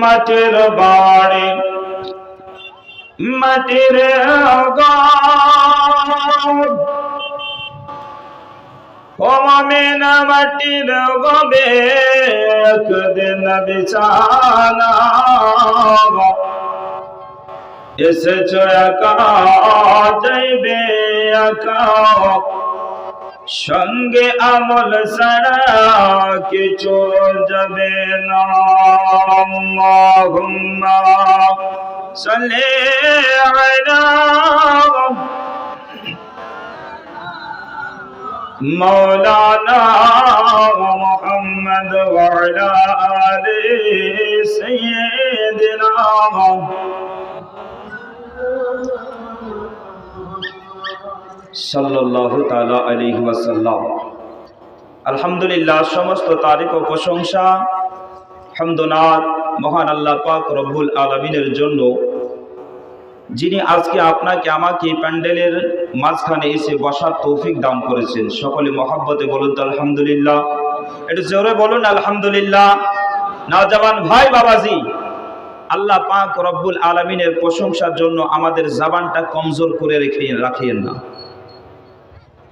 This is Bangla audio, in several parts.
মাটির বাড়ি, মাটির মাটির গবে একদিন বিছানা এসেছ একা, যাইবে একা। সঙ্গে আমল সারা কিছু যাবে না। আল্লাহুম্মা সাল্লি আলা مولانا محمد وعلى آل سيدنا সাল্লাল্লাহু তাআলা আলাইহি ওয়াসাল্লাম আলহামদুলিল্লাহ সমস্ত তারিফ ও প্রশংসা হামদনাথ মহান আল্লাহ পাক রব্বুল আলামিনের জন্য যিনি আজকে আপনাকে আমাকে প্যান্ডেলের মাঝখানে এসে বসার তৌফিক দান করেছেন। সকলে মহাব্বতে বলুন তো আলহামদুলিল্লাহ। একটু জোরে বলুন আলহামদুলিল্লাহ। নওজওয়ান ভাই বাবাজি, আল্লাহ পাক রব্বুল আলমিনের প্রশংসার জন্য আমাদের জাবানটা কমজোর করে রেখে রাখিয়েন না।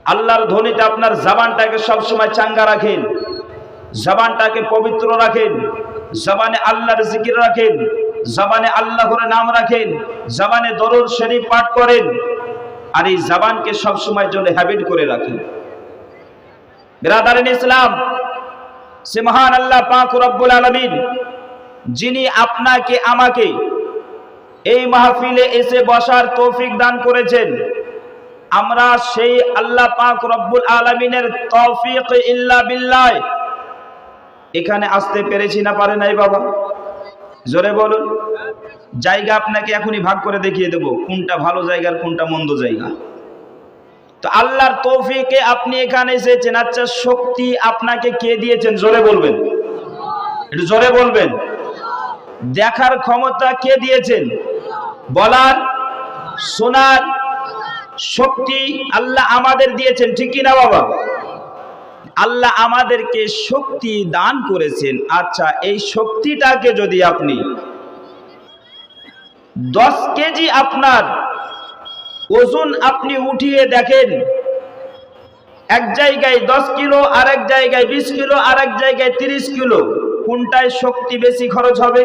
আল্লাহর ধ্বনিতে আপনার জাবানটাকে সবসময় চাঙ্গা রাখেন। জাবানটাকে পবিত্র রাখেন। জবানে আল্লাহর জিকির রাখেন, জবানে আল্লাহর নাম রাখেন, জবানে দরুদ শরীফ পাঠ করেন আর এই জবানকে সবসময় জন্য হ্যাবিট করে রাখেন। বিরাদারিন ইসলাম সে মহান আল্লাহ পাক রব্বুল আলামিন, যিনি আপনাকে, আমাকে এই মাহফিলে এসে বসার তৌফিক দান করেছেন, আমরা সেই আল্লাহ পাক রব্বুল আলামিনের তৌফিক ইল্লা বিল্লাহ এখানে আসতে পেরেছি না, পারে নাই বাবা। জোরে বলুন। জায়গা আপনাকে এখনই ভাগ করে দেখিয়ে দেব, কোনটা ভালো জায়গার কোনটা মন্দ জায়গা। তো আল্লাহর তৌফিকে আপনি এখানে এসেছেন আচ্ছা শক্তি আপনাকে কে দিয়েছেন? জোরে বলবেন। একটু জোরে বলবেন। দেখার ক্ষমতা কে দিয়েছেন? বলার, শোনার শক্তি আল্লাহ আমাদের দিয়েছেন, ঠিক কি না বাবা? আল্লাহ আমাদেরকে শক্তি দান করেছেন। আচ্ছা এই শক্তিটাকে যদি আপনি দশ কেজি আপনার ওজন আপনি উঠিয়ে দেখেন, এক জায়গায় দশ কিলো আর এক জায়গায় বিশ কিলো আর এক জায়গায় তিরিশ কিলো, কোনটায় শক্তি বেশি খরচ হবে?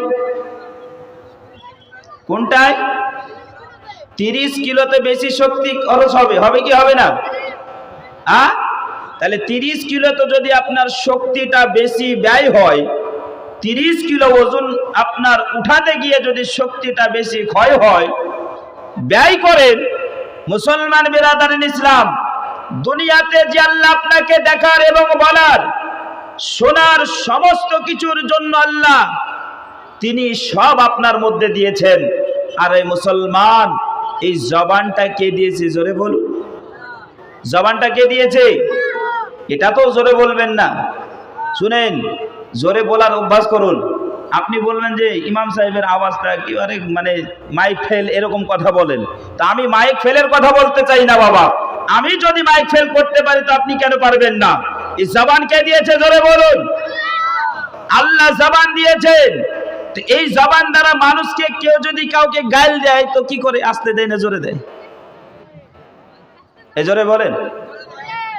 কোনটায়? তিরিশ কিলোতে বেশি শক্তি খরচ হবে হবে কি, হবে না? আ? তাহলে তিরিশ কিলো তো যদি আপনার শক্তিটা বেশি ব্যয় হয়, তিরিশ কিলো ওজন আপনার উঠাতে গিয়ে যদি শক্তিটা বেশি ক্ষয় হয়, ব্যয় করেন মুসলমান বিরাদারিন ইসলাম, দুনিয়াতে যে আল্লাহ আপনাকে দেখার এবং বলার, শোনার সমস্ত কিছুর জন্য আল্লাহ তিনি সব আপনার মধ্যে দিয়েছেন। আর এই মুসলমান, এই জবানটা কে দিয়েছে? জোরে বলুন। জবানটা কে দিয়েছে? এটা তো জোরে বলবেন না। শুনেন, জোরে বলার অভ্যাস করুন। আপনি বলবেন যে, ইমাম সাহেবের আওয়াজটা একেবারে মানে মাইক ফেল এরকম কথা বলেন। তা আমি মাইক ফেলের কথা বলতে চাই না বাবা। আমি যদি মাইক ফেল করতে পারি তো আপনি কেন পারবেন না? এই জবান কে দিয়েছে জোরে বলুন? আল্লাহ জবান দিয়েছেন। তো এই জবান দ্বারা মানুষকে কেউ যদি কাউকে গাইল দেয় তো কি করে আসতে দেয় না জোরে দেয়? এ জোরে বলেন।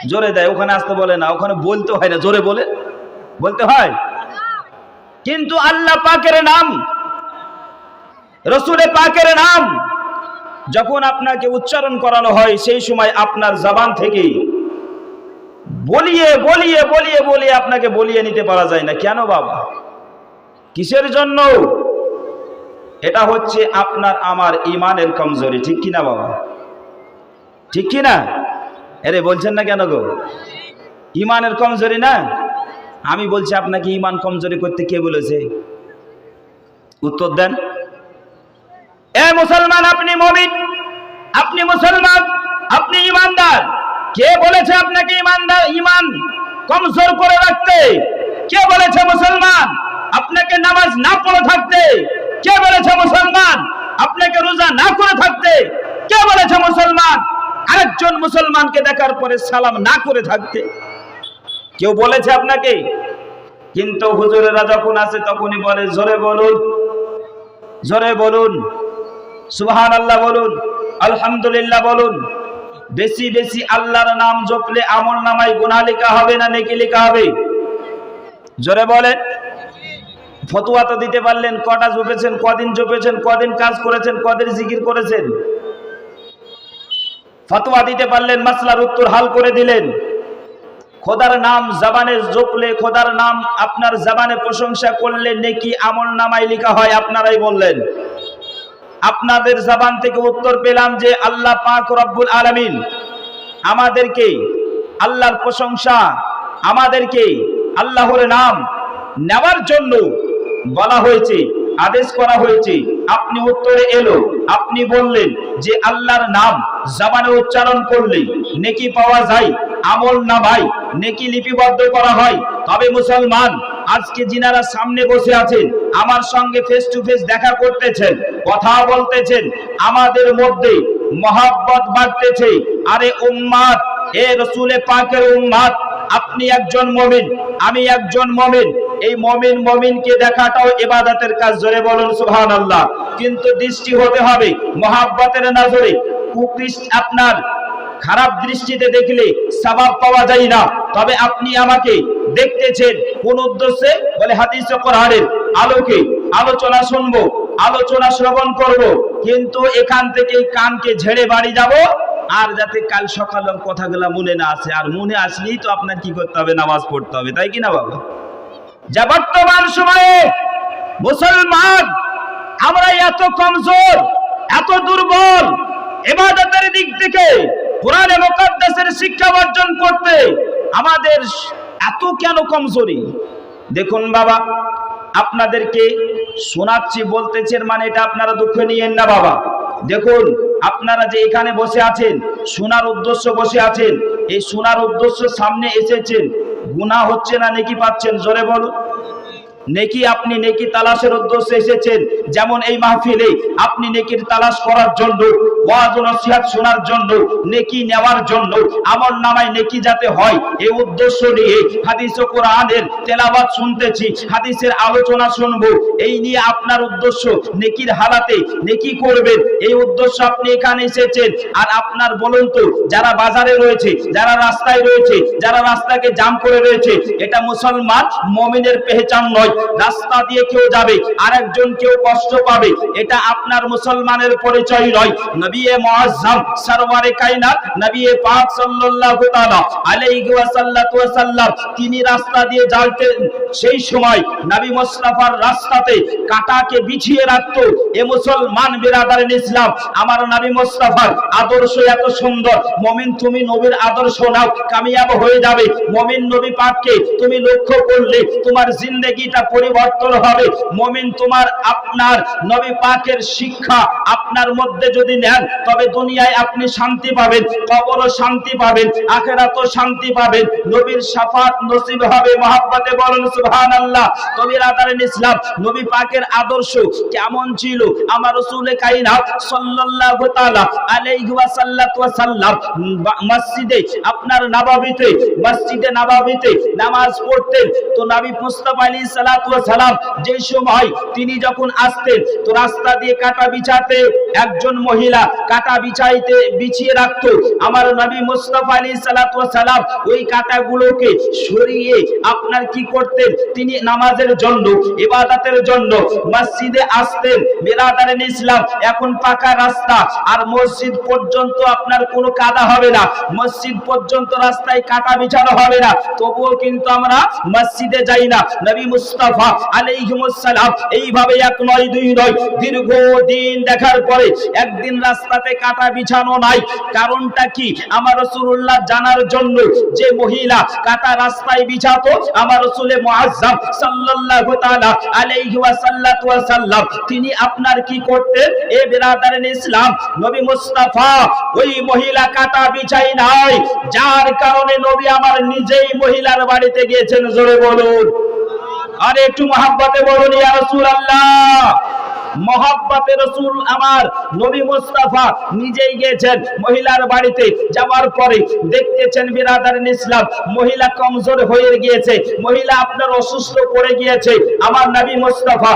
জোরে দেয়, ওখানে আসতে বলে না, ওখানে বলতে হয় না, জোরে বলে, বলতে হয়। কিন্তু আল্লাহ পাকের নাম রসুলে পাকের নাম যখন আপনাকে উচ্চারণ করানো হয়, সেই সময় আপনার জবান থেকে বলিয়ে বলিয়ে বলিয়ে বলিয়ে আপনাকে বলিয়ে নিতে পারা যায় না। কেন বাবা? কিসের জন্য? এটা হচ্ছে আপনার আমার ইমানের কমজোরি, ঠিক কিনা বাবা? ঠিক কিনা? আরে বলছেন না কেন গো? ইমানের কমজোরি না? আমি বলছি আপনাকে ইমান কমজোরি করতে কে বলেছে? উত্তর দেন। এ মুসলমান, আপনি মমিন, আপনি মুসলমান, আপনি ইমানদার। কে বলেছে আপনাকে ইমানদার, ইমান কমজোর করে রাখতে? কে বলেছে মুসলমান, আপনাকে নামাজ না পড়ে থাকতে? কে বলেছে মুসলমান, আপনাকে রোজা না করে থাকতে? কে বলেছে মুসলমান আরেকজন মুসলমানকে দেখার পরে সালাম না করে থাকতে। কেউ বলেছে আপনাকে? কিন্তু হুজুরেরা যখন আসে তখনই বলে, জোরে বলুন জোরে বলুন সুবহান আল্লাহ বলুন, আলহামদুলিল্লাহ বলুন, বেশি বেশি আল্লাহর নাম জপলে আমল নামায় গুনাহ লেখা হবে না নেকি লেখা হবে? জোরে বলেন। ফতুয়া তো দিতে পারলেন, কটা জপেছেন, কদিন জপেছেন, কদিন কাজ করেছেন, কদিন জিকির করেছেন। ফতোয়া দিতে পারলেন, মাসলার উত্তর হাল করে দিলেন। খোদার নাম জবানে জপলে খোদার নাম আপনার জবানে প্রশংসা করলে নেকি আমল নামায় লেখা হয়, আপনারাই বললেন। আপনাদের জবান থেকে উত্তর পেলাম যে আল্লাহ পাক রব্বুল আলামিন আমাদেরকে আল্লাহর প্রশংসা, আমাদেরকে আল্লাহর নাম নেওয়ার জন্য বলা হয়েছে। আদেশ করা হয়েছে। আপনি উত্তরে এলো। আপনি বললেন যে আল্লাহর নাম জবানে উচ্চারণ করলে নেকি পাওয়া যায়, আমল না ভাই, নেকি লিপিবদ্ধ করা হয়। তবে মুসলমান, আজকে যিনারা সামনে বসে আছেন, আমার সঙ্গে ফেস টু ফেস দেখা করতেছেন, কথা বলতেছেন, আমাদের মধ্যে মহাব্বত বাড়তেছে। আরে উম্মাদ, এ রসুলে পাকের উম্মাদ, আপনি একজন মমিন, আমি একজন মমিন। এই মমিন মমিনকে দেখাটাও ইবাদতের কাজ, জোরে বলুন সুবহান আল্লাহ কিন্তু দৃষ্টি হতে হবে মহাব্বতের নজরে। কুকৃষ্ট আপনার খারাপ দৃষ্টিতে দেখলে সবাব পাওয়া যায় না। তবে আপনি আমাকে দেখতেছেন, কোন উদ্দেশ্যে? বলে হাদিস কোরআনের আলোকে। আলোচনা শুনব, আলোচনা শ্রবণ করব, কিন্তু এখান থেকে কানকে ঝেড়ে বাড়ি যাব, আর যাতে কাল সকালের কথাগুলো মনে না আসে। আর মনে আসলেই তো আপনার কি করতে হবে? নামাজ পড়তে হবে। তাই কি না বাবা? যা বর্তমান সময়ে মুসলমান, আমরা এত কমজোর, এত দুর্বল এবাদতের দিক থেকে কোরআনে মুকাদ্দাসের শিক্ষা অর্জন করতে আমাদের এত কেন কমজোরি? দেখুন বাবা, আপনাদেরকে শোনাচ্ছি, বলতেছেন মানে এটা আপনারা দুঃখ নিয়েন না বাবা। দেখুন, আপনারা যে এখানে বসে আছেন, শোনার উদ্দেশ্য বসে আছেন, এই শোনার উদ্দেশ্য সামনে এসেছেন গুণা হচ্ছে না, নেকি পাচ্ছেন? জোরে বলুন। নেকি আপনি নেকি তালাশের উদ্দেশ্যে এসেছেন। যেমন এই মাহফিলে আপনি নেকির তালাশ করার জন্য ওয়াজ ও নসিহত শোনার জন্য, নেকি নেওয়ার জন্য, আমল নামায় নেকি যাতে হয় এই উদ্দেশ্য নিয়ে হাদিস ও কোরআনের শুনতেছি, হাদিসের আলোচনা এই নিয়ে আপনার উদ্দেশ্য, নেকির হালাতে নেকি করবেন, এই উদ্দেশ্য আপনি এখানে এসেছেন। আর আপনার বলুন তো, যারা বাজারে রয়েছে, যারা রাস্তায় রয়েছে, যারা রাস্তাকে জাম করে রয়েছে, এটা মুসলমান মমিনের পেহচান নয়, রাস্তা দিয়ে কেউ যাবে, আরেকজন কেউ কষ্ট পাবে, এটা আপনার মুসলমানের পরিচয় নয়। নবী মুআজ্জম নবী পাক সাল্লাল্লাহু তাআলা আলাইহি তিনি রাস্তা দিয়ে যাইতেন সেই সময় নবী রাস্তাতে কাটাকে বিছিয়ে রাখতো। এ মুসলমান ইসলাম, আমার নবী আদর্শ এত সুন্দর। মমিন, তুমি নবীর আদর্শ নাও, কামিয়াব হয়ে যাবে। মমিন নবী পাককে তুমি লক্ষ্য করলে তোমার জিন্দেগিটা পরিবর্তন হবে। মমিন, তোমার আপনার নবী পাকের শিক্ষা আপনার মধ্যে যদি নেন তবে দুনিয়ায় আপনি শান্তি পাবেন, কবরও শান্তি পাবেন, আখেরাতও শান্তি পাবেন। নবীর শাফাত নসিব হবে মহাব্বতে বলেন, সুবহানাল্লাহ। নবীর আদারেন ইসলাম নবী পাকের আদর্শ কেমন ছিল? আমার রাসূলে কায়নাত সাল্লাল্লাহু তাআলা আলাইহি ওয়াসাল্লাতু ওয়াসাল্লাম মসজিদে, আপনার নববীতে, মসজিদে নববীতে নামাজ পড়তেন। তো নবী মুস্তাফা আলাইহিস সালাতু ওয়াস সালাম যে সময় তিনি যখন আসতেন, তো রাস্তা দিয়ে কাটা বিছাতে একজন মহিলা কাটা বিছাইতে বিছিয়ে রাখতো। আমার নবী মুস্তাফা আলাইহিস সালাতু সালাম ওই কাটাগুলোকে সরিয়ে আপনার কি করতেন? তিনি নামাজের জন্য, ইবাদতের জন্য মসজিদে আসতেন। বেরাদারেন ইসলাম এখন পাকা রাস্তা। আর মসজিদ পর্যন্ত আপনার কোনো কাদা হবে না। মসজিদ পর্যন্ত রাস্তায় কাটা বিছানো হবে না। তবুও কিন্তু আমরা মসজিদে যাই না। নবী মুস্তাফা আলাইহিমুস সালাম এইভাবে এক নয়, দুই নয় দীর্ঘ দিন দেখার পরে একদিন রাস্তাতে কাটা বিছানো নাই। কারণটা কি? আমার রাসূলুল্লাহ জানার জন্য যে মহিলা কাটা রাস্তায় বিছাতো, আমার রাসূলে মুআজ্জম সাল্লাল্লাহু তিনি আপনার কি করতেন? এ বিরাদারেন ইসলাম, নবী মুস্তাফা, ওই মহিলা কাটা বিছাই নাই। যার কারণে নবী আমার নিজেই মহিলার বাড়িতে গিয়েছেন, জোরে বলুন। আর একটু মহাব্বতে বলুন, ইয়া রাসূলুল্লাহ। মহাব্বাতে রসুল আমার নবী মুস্তাফা নিজেই গিয়েছেন মহিলার বাড়িতে। যাওয়ার পরে দেখতেছেন বিরাদারিন ইসলাম মহিলা কমজোর হয়ে গিয়েছে। মহিলা আপনার অসুস্থ পড়ে গিয়েছে। আমার নবী মুস্তাফা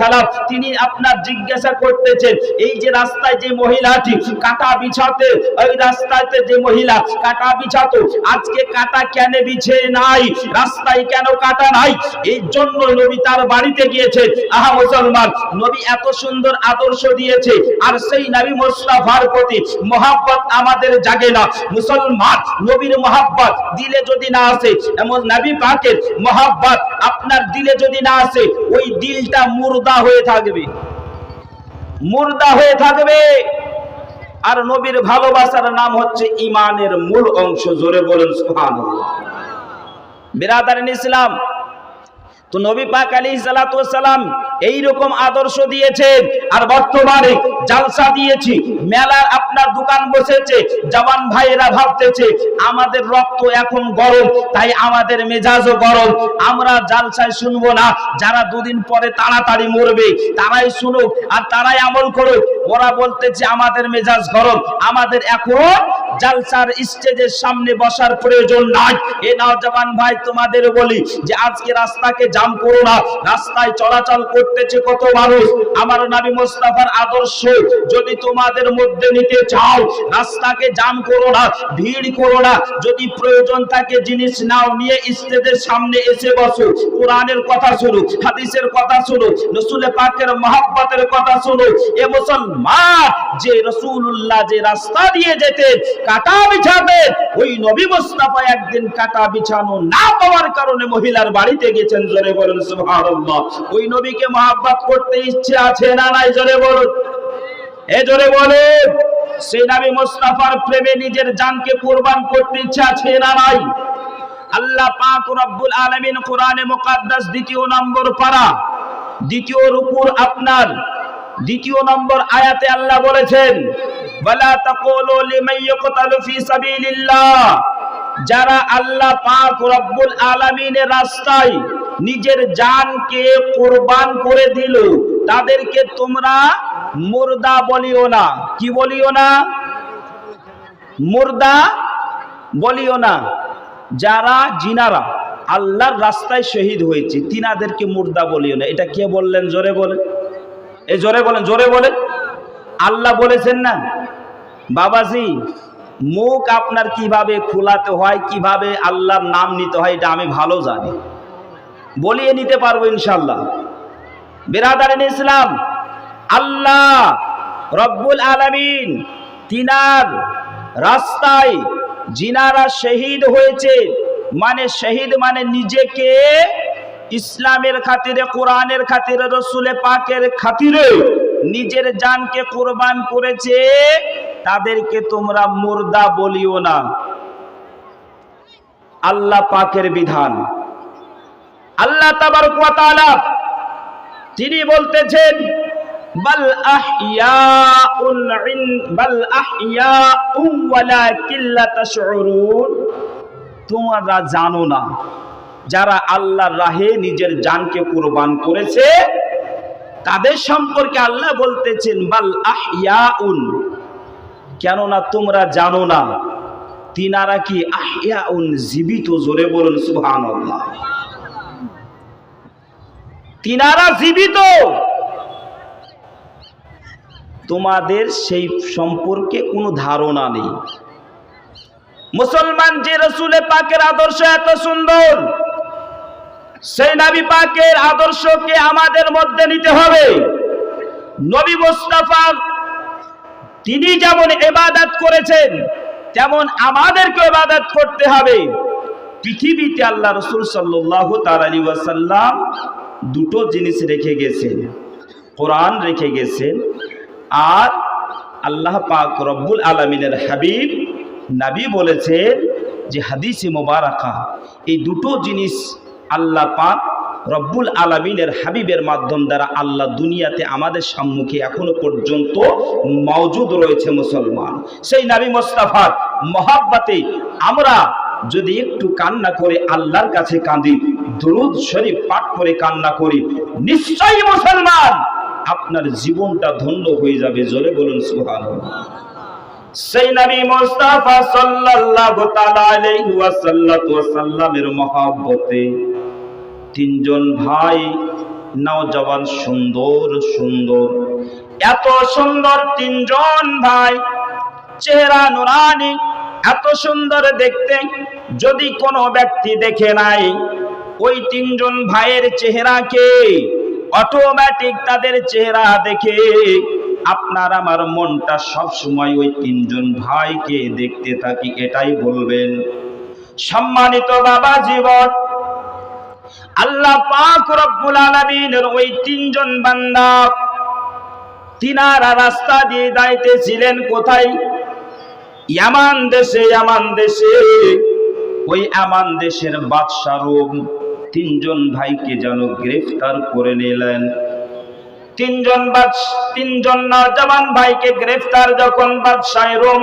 সালাম, তিনি আপনার জিজ্ঞাসা করতেছেন, এই যে রাস্তায় যে মহিলাটি, কাটা বিছাতে, ওই রাস্তাতে যে মহিলা, কাটা বিছাতো, আজকে কাটা কেন বিছে নাই? রাস্তায় কেন কাটা নাই? এই জন্য নবী তার বাড়িতে গিয়েছে আহা মুসলমান, নবী এত সুন্দর আদর্শ দিয়েছে, আর সেই নবী মুস্তাফার প্রতি মহাব্বত আমাদের জাগে না। মুসলমান, নবীর মহাব্বত দিলে যদি না আসে, এমন নবী পাকের মহাব্বত আপনার দিলে যদি না আসে, ওই দিলটা মুর্দা হয়ে থাকবে। মুর্দা হয়ে থাকবে। আর নবীর ভালোবাসার নাম হচ্ছে ইমানের মূল অংশ, জোরে বলেন সুবহানাল্লাহ। বিরাদারিন ইসলাম তো নবী পাক আলী সালাম এইরকম আদর্শ দিয়েছেন আর বর্তমানে জালসা দিয়েছি। মেলার আপনার দোকান বসেছে, জওয়ান ভাইয়েরা ভাবতেছে, আমাদের রক্ত এখন গরম, তাই আমাদের মেজাজও গরম। আমরা জালসায় শুনব না। যারা দুদিন পরে তাড়াতাড়ি মরবে, তারাই শুনুক আর তারাই আমল করুক। ওরা বলতেছে, আমাদের মেজাজ গরম, আমাদের এখন জালসার স্টেজের সামনে বসার প্রয়োজন নাই। এ নওজওয়ান ভাই, তোমাদের বলি যে আজকে রাস্তাকে জাম করো না। রাস্তায় চলাচল করতেছে কত মানুষ। আমার নবী মোস্তাফার আদর্শ, যদি তোমাদের মধ্যে নিতে চাও, রাস্তাকে জাম করো না, ভিড় করো না। যদি প্রয়োজন থাকে জিনিস নাও নিয়ে স্টেজের সামনে এসে বসো। কোরআনের কথা শুনো, হাদিসের কথা শুনো, রসুল পাকের মহাব্বতের কথা শুনো। এ মুসলমান, যে রসুল্লাহ যে রাস্তা দিয়ে যেতেন কাটা বিছাতেন ওই নবী মুস্তাফা একদিন কাটা বিছানো না পাওয়ার কারণে মহিলার বাড়িতে গেছেন, জোরে বলুন সুবহানাল্লাহ। ওই নবীকে মহাব্বত করতে ইচ্ছে আছে না নাই, জোরে বলুন? এ জোরে বলুন সেই নবী মুস্তাফার প্রেমে নিজের জানকে কুরবান করতে ইচ্ছে আছে না নাই? আল্লাহ পাক রব্বুল আলামিন কোরআনে মুকাদ্দাস দ্বিতীয় নম্বর পারা, দ্বিতীয় রুকুর আপনার, দ্বিতীয় নম্বর আয়াতে আল্লাহ বলেছেন ওয়ালা তাকুলু লিমান ইয়াকতালু ফি সাবিলিল্লাহ। যারা আল্লাহ পাক রব্বুল আলামিনের রাস্তায় নিজের জানকে কুরবান করে দিল, তাদেরকে তোমরা মুর্দা বলিও না। কি বলিও না? মুর্দা বলিও না। যারা জিনারা আল্লাহর রাস্তায় শহীদ হয়েছে, তিনাদেরকে মুর্দা বলিও না। এটা কে বললেন? জোরে বলেন। এই জোরে বলেন জোরে বলেন। আল্লাহ বলেছেন না? বাবাজি, মুখ আপনার কীভাবে খোলাতে হয়, কীভাবে আল্লাহর নাম নিতে হয়, এটা আমি ভালো জানি। বলিয়ে নিতে পারব ইনশাল্লাহ বেরাদারিন ইসলাম, আল্লাহ রব্বুল আলমিন তিনার রাস্তায় জিনারা শহীদ হয়েছে। মানে শহীদ মানে নিজেকে ইসলামের খাতিরে, কোরআনের খাতিরে রসুলে পাকের খাতিরে। নিজের জানকে কোরবান করেছে, তাদেরকে তোমরা মুর্দা বলিও না। আল্লাহ পাকের বিধান। আল্লাহ তাবার তিনি বলতেছেন তোমরা জানো না, যারা আল্লাহর রাহে নিজের জানকে কোরবান করেছে তাদের সম্পর্কে আল্লাহ বলতেছেন, বাল আহইয়াউন। কেননা তোমরা জানো না, তিনারা কি আহিয়াউন জীবিত জোরে বলুন, সুবহানাল্লাহ। তিনারা জীবিত। তোমাদের সেই সম্পর্কে কোনো ধারণা নেই। মুসলমান যে রসুলে পাকের আদর্শ এত সুন্দর সেই নবী পাকের আদর্শকে আমাদের মধ্যে নিতে হবে। নবী মুস্তাফা তিনি যেমন এবাদত করেছেন, তেমন আমাদেরকে এবাদত করতে হবে। পৃথিবীতে আল্লাহ রসুল সাল্লাহ তার আলী ওয়াসাল্লাম দুটো জিনিস রেখে গেছেন, কোরআন রেখে গেছেন আর আল্লাহ পাক রব্বুল আলমিনের হাবিব নাবি বলেছেন যে হাদিসে মোবারকা, এই দুটো জিনিস আল্লাহ পাক রব্বুল আলমিনের হাবিবের মাধ্যম দ্বারা আল্লাহ দুনিয়াতে আমাদের সম্মুখে এখনও পর্যন্ত মওজুদ রয়েছে মুসলমান। সেই নাবি মোস্তাফার মহাব্বাতে আমরা যদি একটু কান্না করে আল্লাহর কাছে কাঁদি, দরুদ শরীফ পাঠ করে কান্না করি, নিশ্চয়ই মুসলমান আপনার জীবনটা ধন্য হয়ে যাবে, জোরে বলুন সুবহানাল্লাহ। সেই নবী মুস্তাফা সাল্লাল্লাহু তাআলা আলাইহি মহব্বতে তিনজন ভাই নওজওয়ান সুন্দর সুন্দর। এত সুন্দর তিনজন ভাই, চেহারা নুরানি, এত সুন্দর দেখতে। যদি কোনো ব্যক্তি দেখে নাই, ওই তিনজন ভাইয়ের চেহারাকে অটোমেটিক তাদের চেহারা দেখে। আপনার আমার মনটা সব সময় ওই তিনজন ভাইকে দেখতে থাকি, এটাই বলবেন। সম্মানিত বাবা জীবন, আল্লাহ পাক রব্বুল আলামিনের ওই তিনজন বান্দা তিনারা রাস্তা দিয়ে যাইতেছিলেন কোথায়? ইয়ামান দেশে ইয়ামান দেশে। ওই আমান দেশের বাদশা রোম তিনজন ভাইকে যেন গ্রেফতার করে নিলেন। তিনজন বাদশ তিনজন নজওয়ান ভাইকে গ্রেফতার যখন বাদশাহ রোম